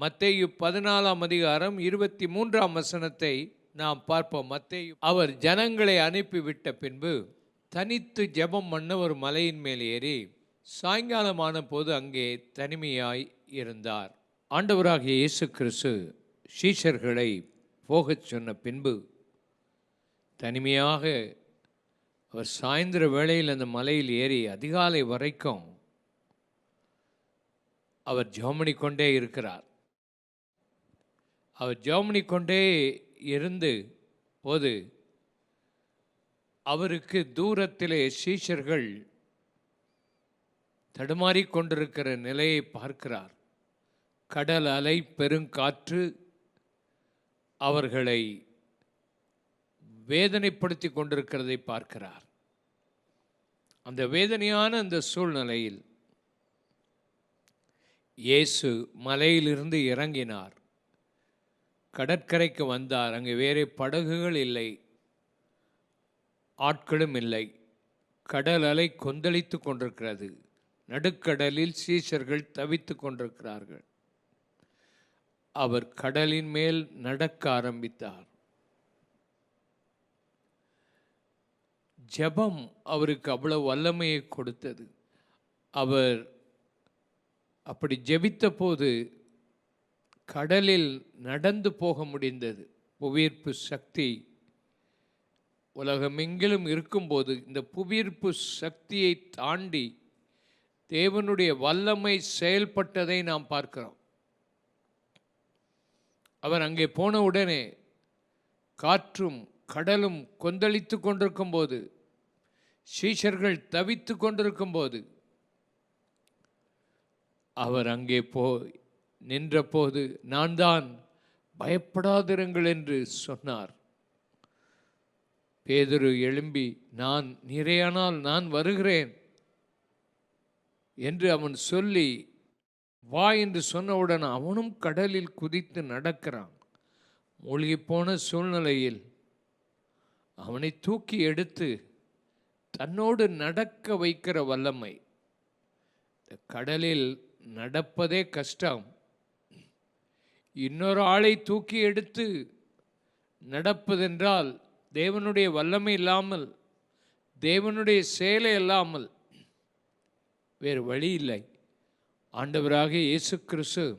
மத்தேயு பதினாலாம் அதிகாரம் இருபத்தி மூன்றாம் வசனத்தை நாம் பார்ப்போம். மத்தேயு அவர் ஜனங்களை அனுப்பிவிட்ட பின்பு தனித்து ஜெபம் பண்ண ஒரு மலையின் மேல் ஏறி சாயங்காலமான போது அங்கே தனிமையாய் இருந்தார். ஆண்டவராகிய இயேசு கிறிஸ்து சீஷர்களை போகச் சொன்ன பின்பு தனிமையாக அவர் சாயந்தர வேளையில் அந்த மலையில் ஏறி அதிகாலை வரைக்கும் அவர் ஜோமணி கொண்டே இருக்கிறார். அவர் ஜெர்மனி கொண்டே இருந்து போது அவருக்கு தூரத்திலே சீஷர்கள் தடுமாறிக்கொண்டிருக்கிற நிலையை பார்க்கிறார். கடல் அலை பெருங்காற்று அவர்களை வேதனைப்படுத்தி கொண்டிருக்கிறதை பார்க்கிறார். அந்த வேதனையான அந்த சூழ்நிலையில் இயேசு மலையிலிருந்து இறங்கினார். கடற்கரைக்கு வந்தார். அங்கே வேறே படகுகள் இல்லை. ஆட்களும் இல்லை. கடல் அலை கொந்தளித்து கொண்டிருக்கிறது. நடுக்கடலில் சீஷர்கள் தவித்து கொண்டிருக்கிறார்கள். அவர் கடலின் மேல் நடக்க ஆரம்பித்தார். ஜெபம் அவருக்கு அவ்வளவு வல்லமையை கொடுத்தது. அவர் அப்படி ஜெபித்த போது கடலில் நடந்து போக முடிந்தது. புவியீர்ப்பு சக்தி உலகமெங்கிலும் இருக்கும்போது இந்த புவியீர்ப்பு சக்தியை தாண்டி தேவனுடைய வல்லமை செயல்பட்டதை நாம் பார்க்கிறோம். அவர் அங்கே போன உடனே காற்றும் கடலும் கொந்தளித்து கொண்டிருக்கும் போது சீஷர்கள் தவித்து கொண்டிருக்கும் போது அவர் அங்கே போய் நின்றபோது நான் தான் பயப்படாதிருங்கள் என்று சொன்னார். பேதுரு எழும்பி நான் நிறையானால் நான் வருகிறேன் என்று அவன் சொல்லி வா என்று சொன்னவுடன் அவனும் கடலில் குதித்து நடக்கிறான். மூழ்கிப்போன போன சூழ்நிலையில் அவனை தூக்கி எடுத்து தன்னோடு நடக்க வைக்கிற வல்லமை. கடலில் நடப்பதே கஷ்டம். இன்னொரு ஆளை தூக்கி எடுத்து நடப்பதென்றால் தேவனுடைய வல்லமை இல்லாமல் தேவனுடைய செயலை இல்லாமல் வேறு வழி இல்லை. ஆண்டவராக இயேசு கிறிஸ்து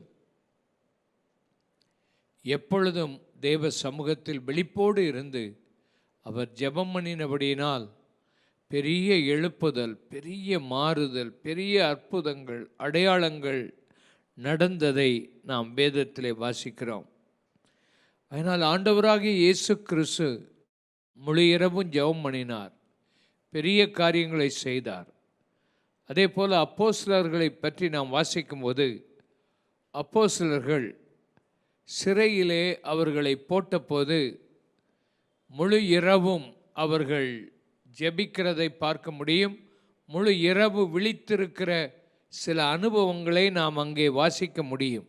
எப்பொழுதும் தேவ சமூகத்தில் விழிப்போடு இருந்து அவர் ஜெபம் பண்ணினபடியினால் பெரிய எழுப்புதல் பெரிய மாறுதல் பெரிய அற்புதங்கள் அடையாளங்கள் நடந்ததை நாம் வேதத்திலே வாசிக்கிறோம். அதனால் ஆண்டவராகிய இயேசு கிறிஸ்து முழு இரவும் ஜெபம் பண்ணினார். பெரிய காரியங்களை செய்தார். அதே போல் அப்போஸ்லர்களை பற்றி நாம் வாசிக்கும்போது அப்போஸ்லர்கள் சிறையிலே அவர்களை போட்டபோது முழு இரவும் அவர்கள் ஜெபிக்கிறதை பார்க்க முடியும் முழு இரவு விழித்திருக்கிற சில அனுபவங்களை நாம் அங்கே வாசிக்க முடியும்.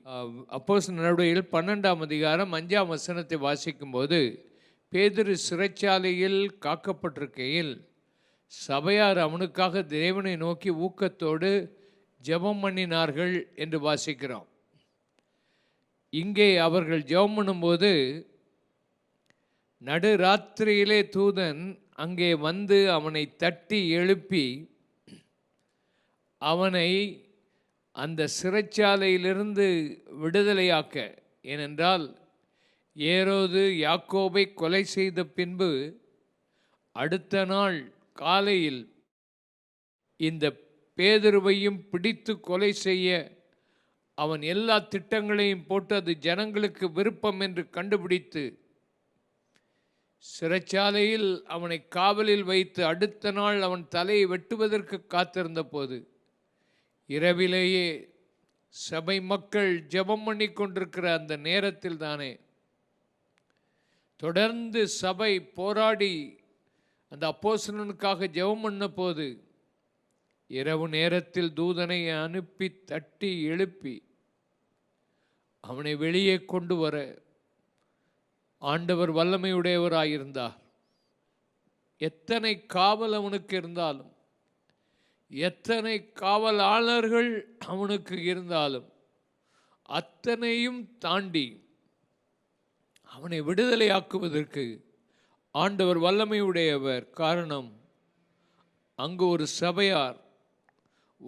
அப்போஸ் நடவடிக்கையில் பன்னெண்டாம் அதிகாரம் அஞ்சாம் வசனத்தை வாசிக்கும்போது பேதிரு சிறைச்சாலையில் காக்கப்பட்டிருக்கையில் சபையார் அவனுக்காக தேவனை நோக்கி ஊக்கத்தோடு ஜெபம் பண்ணினார்கள் என்று வாசிக்கிறோம். இங்கே அவர்கள் ஜெபம் பண்ணும்போது நடுராத்திரியிலே தூதன் அங்கே வந்து அவனை தட்டி எழுப்பி அவனை அந்த சிறைச்சாலையிலிருந்து விடுதலையாக்க. ஏனென்றால் ஏரோது யாக்கோபை கொலை செய்த பின்பு அடுத்த நாள் காலையில் இந்த பேதருவையும் பிடித்து கொலை செய்ய அவன் எல்லா திட்டங்களையும் போட்டு அது ஜனங்களுக்கு விருப்பம் என்று கண்டுபிடித்து சிறைச்சாலையில் அவனை காவலில் வைத்து அடுத்த நாள் அவன் தலையை வெட்டுவதற்கு காத்திருந்த போது இரவிலேயே சபை மக்கள் ஜெபம் பண்ணி கொண்டிருக்கிற அந்த நேரத்தில் தானே தொடர்ந்து சபை போராடி அந்த அப்போசனனுக்காக ஜெபம் பண்ண போது இரவு நேரத்தில் தூதனை அனுப்பி தட்டி எழுப்பி அவனை வெளியே கொண்டு வர ஆண்டவர் வல்லமையுடையவராயிருந்தார். எத்தனை காவல் அவனுக்கு இருந்தாலும் எத்தனை காவலாளர்கள் அவனுக்கு இருந்தாலும் அத்தனையும் தாண்டி அவனை விடுதலையாக்குவதற்கு ஆண்டவர் வல்லமையுடையவர் காரணம் அங்கு ஒரு சபையார்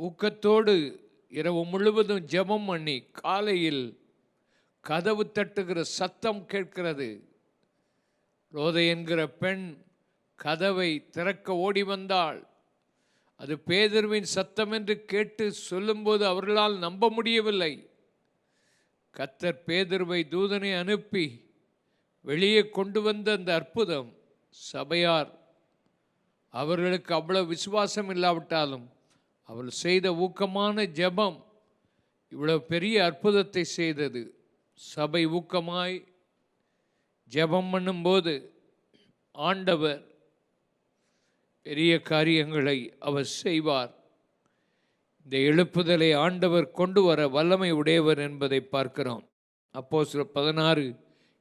ஊக்கத்தோடு இரவு முழுவதும் ஜெபம் பண்ணி காலையில் கதவு தட்டுகிற சத்தம் கேட்கிறது. ரோதை என்கிற பெண் கதவை திறக்க ஓடி வந்தாள். அது பேதர்வின் சத்தம் என்று கேட்டு சொல்லும்போது அவர்களால் நம்ப முடியவில்லை. கத்தர் பேதர்வை தூதனை அனுப்பி வெளியே கொண்டு வந்த அந்த அற்புதம் சபையார். அவர்களுக்கு அவ்வளவு விசுவாசம் இல்லாவிட்டாலும் அவள் செய்த ஊக்கமான ஜெபம் இவ்வளவு பெரிய அற்புதத்தை செய்தது. சபை ஊக்கமாய் ஜெபம் பண்ணும்போது ஆண்டவர் பெரிய காரியங்களை அவர் செய்வார். இந்த எழுப்புதலை ஆண்டவர் கொண்டு வர வல்லமை உடையவர் என்பதை பார்க்கிறோம். அப்போ சில பதினாறு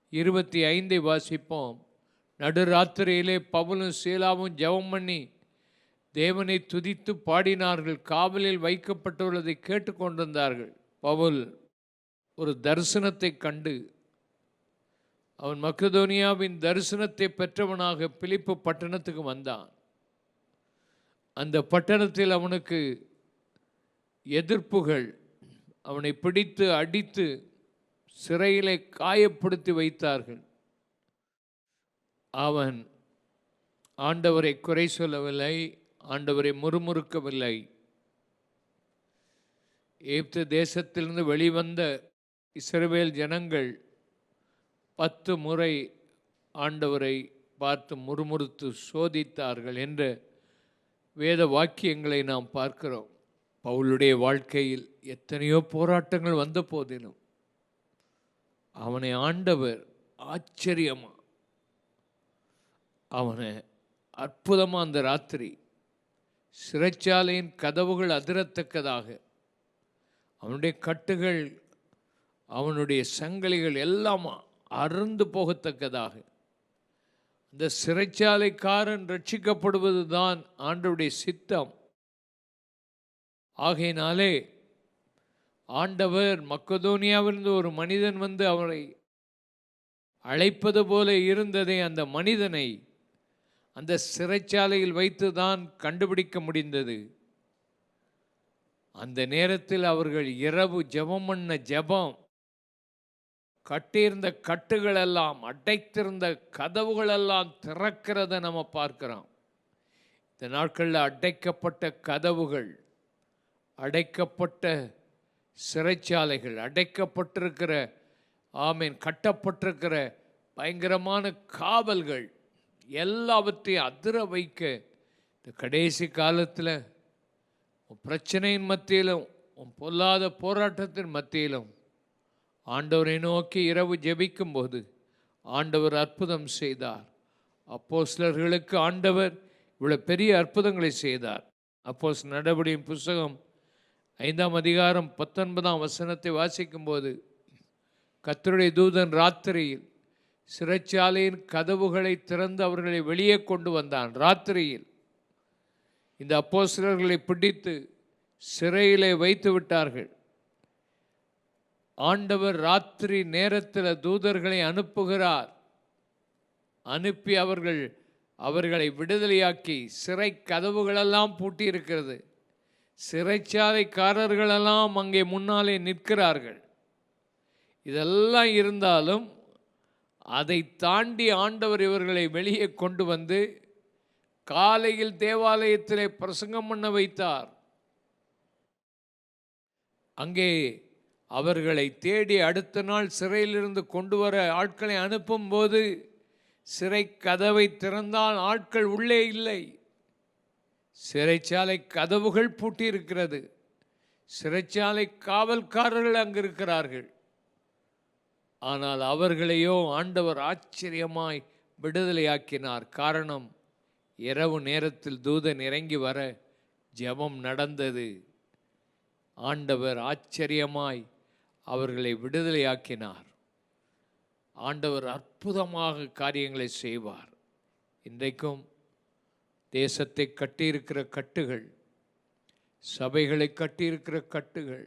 இருபத்தி ஐந்தை வாசிப்போம். நடுராத்திரியிலே பவுலும் சீலாவும் ஜெபம் பண்ணி தேவனை துதித்து பாடினார்கள் காவலில் வைக்கப்பட்டுள்ளதை கேட்டுக்கொண்டிருந்தார்கள். பவுல் ஒரு தரிசனத்தை கண்டு அவன் மக்கதோனியாவின் தரிசனத்தை பெற்றவனாக பிலிப்பு பட்டணத்துக்கு வந்தான். அந்த பட்டணத்தில் அவனுக்கு எதிர்ப்புகள் அவனை பிடித்து அடித்து சிறையிலே காயப்படுத்தி வைத்தார்கள். அவன் ஆண்டவரை குறை சொல்லவில்லை ஆண்டவரை முறுமுறுக்கவில்லை. ஏப்து தேசத்திலிருந்து வெளிவந்த இஸ்ரவேல் ஜனங்கள் பத்து முறை ஆண்டவரை பார்த்து முறுமுறுத்து சோதித்தார்கள் என்று வேத வாக்கியங்களை நாம் பார்க்கிறோம். பவுலுடைய வாழ்க்கையில் எத்தனையோ போராட்டங்கள் வந்த போதிலும் அவனை ஆண்டவர் ஆச்சரியமா அவனை அற்புதமாக அந்த ராத்திரி சிறைச்சாலையின் கதவுகள் அதிரத்தக்கதாக அவனுடைய கட்டுகள் அவனுடைய சங்கிலிகள் எல்லாம் அறுந்து போகத்தக்கதாக இந்த சிறைச்சாலைக்காரன் ரட்சிக்கப்படுவது தான் ஆண்டவுடைய சித்தம். ஆகையினாலே ஆண்டவர் மக்கதோனியாவிலிருந்து ஒரு மனிதன் வந்து அவரை அழைப்பது போல இருந்ததை அந்த மனிதனை அந்த சிறைச்சாலையில் வைத்து தான் கண்டுபிடிக்க முடிந்தது. அந்த நேரத்தில் அவர்கள் இரவு ஜெபம் பண்ண ஜெபம். கட்டியிருந்த கட்டுகளெல்லாம் அடைத்திருந்த கதவுகளெல்லாம் திறக்கிறத நம்ம பார்க்கிறோம். இந்த நாட்களில் அடைக்கப்பட்ட கதவுகள் அடைக்கப்பட்ட சிறைச்சாலைகள் அடைக்கப்பட்டிருக்கிற ஆமீன் கட்டப்பட்டிருக்கிற பயங்கரமான காவல்கள் எல்லாவற்றையும் அதிர வைக்க இந்த கடைசி காலத்தில் உன் பிரச்சனையின் மத்தியிலும் உன் பொல்லாத போராட்டத்தின் மத்தியிலும் ஆண்டவரை நோக்கி இரவு ஜெபிக்கும்போது ஆண்டவர் அற்புதம் செய்தார். அப்போ சிலர்களுக்கு ஆண்டவர் இவ்வளோ பெரிய அற்புதங்களை செய்தார். அப்போஸ் நடபடியும் புஸ்தகம் ஐந்தாம் அதிகாரம் பத்தொன்பதாம் வசனத்தை வாசிக்கும்போது கத்தருடைய தூதன் ராத்திரியில் சிறைச்சாலையின் கதவுகளை திறந்து அவர்களை வெளியே கொண்டு வந்தான். ராத்திரியில் இந்த அப்போஸ்தலர்களை பிடித்து சிறையிலே வைத்து விட்டார்கள். ஆண்டவர் ராத்திரி நேரத்தில் தூதர்களை அனுப்புகிறார். அனுப்பி அவர்கள் அவர்களை விடுதலையாக்கி சிறை கதவுகளெல்லாம் பூட்டியிருக்கிறது. சிறைச்சாலைக்காரர்களெல்லாம் அங்கே முன்னாலே நிற்கிறார்கள். இதெல்லாம் இருந்தாலும் அதை தாண்டி ஆண்டவர் இவர்களை வெளியே கொண்டு வந்து காலையில் தேவாலயத்திலே பிரசங்கம் பண்ண வைத்தார். அங்கே அவர்களை தேடி அடுத்த நாள் சிறையிலிருந்து கொண்டு வர ஆட்களை அனுப்பும்போது சிறை கதவை திறந்தால் ஆட்கள் உள்ளே இல்லை. சிறைச்சாலை கதவுகள் பூட்டியிருக்கிறது. சிறைச்சாலை காவல்காரர்கள் அங்கு இருக்கிறார்கள் ஆனால் அவர்களையோ ஆண்டவர் ஆச்சரியமாய் விடுதலையாக்கினார். காரணம் இரவு நேரத்தில் தூதன் இறங்கி வர ஜெபம் நடந்தது. ஆண்டவர் ஆச்சரியமாய் அவர்களை விடுதலையாக்கினார். ஆண்டவர் அற்புதமாக காரியங்களை செய்வார். இன்றைக்கும் தேசத்தை கட்டியிருக்கிற கட்டுகள் சபைகளை கட்டியிருக்கிற கட்டுகள்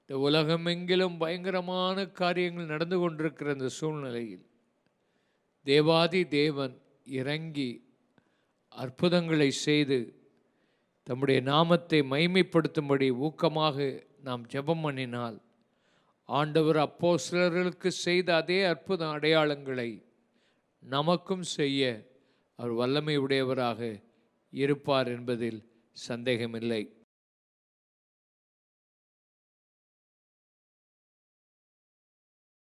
இந்த உலகமெங்கிலும் பயங்கரமான காரியங்கள் நடந்து கொண்டிருக்கிற இந்த சூழ்நிலையில் தேவாதி தேவன் இறங்கி அற்புதங்களை செய்து தம்முடைய நாமத்தை மைமைப்படுத்தும்படி ஊக்கமாக நாம் ஜெபம் பண்ணினால் ஆண்டவர் அப்போ சிலர்களுக்கு செய்த அதே அற்புத அடையாளங்களை நமக்கும் செய்ய அவர் வல்லமை உடையவராக இருப்பார் என்பதில் சந்தேகமில்லை.